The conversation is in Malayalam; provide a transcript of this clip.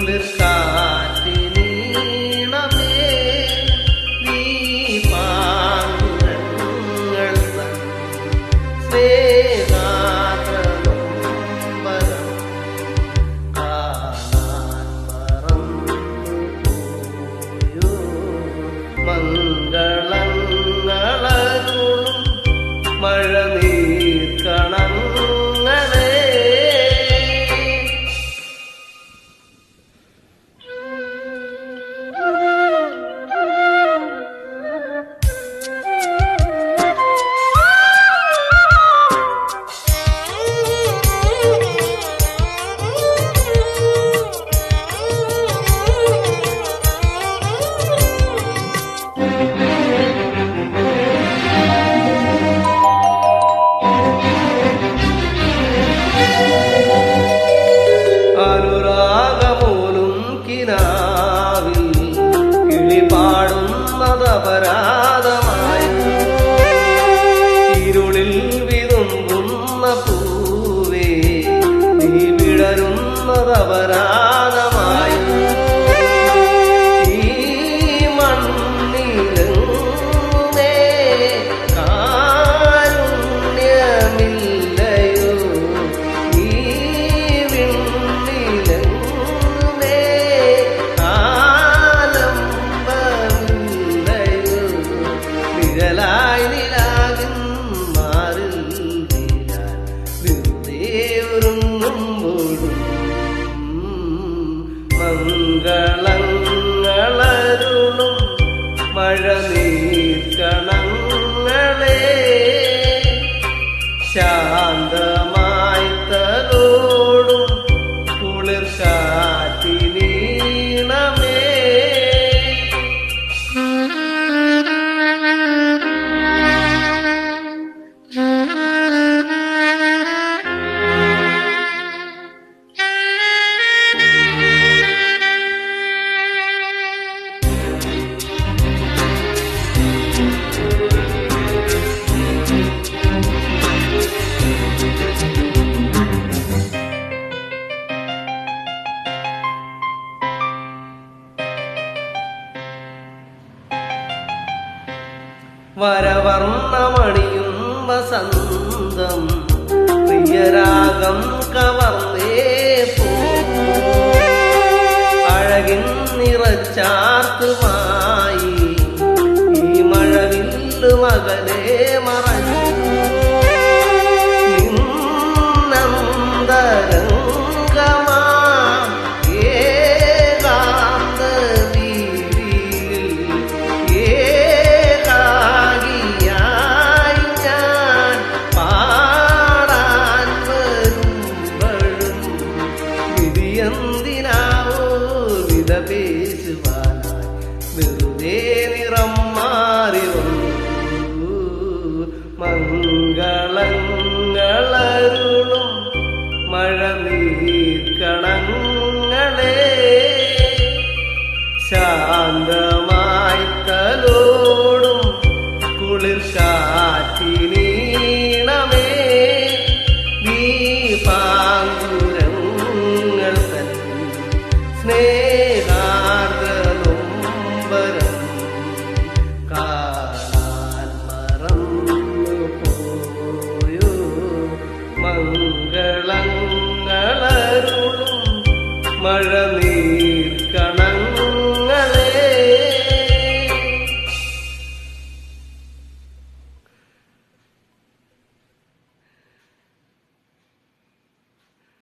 little Para വരവർണമണിയും വസന്തം പ്രിയരാഗം കവർന്നേ അഴകിൻ നിറച്ചാർത്തുമായി. ഈ മഴവില്ലു മകനെ മറഞ്ഞു. snake.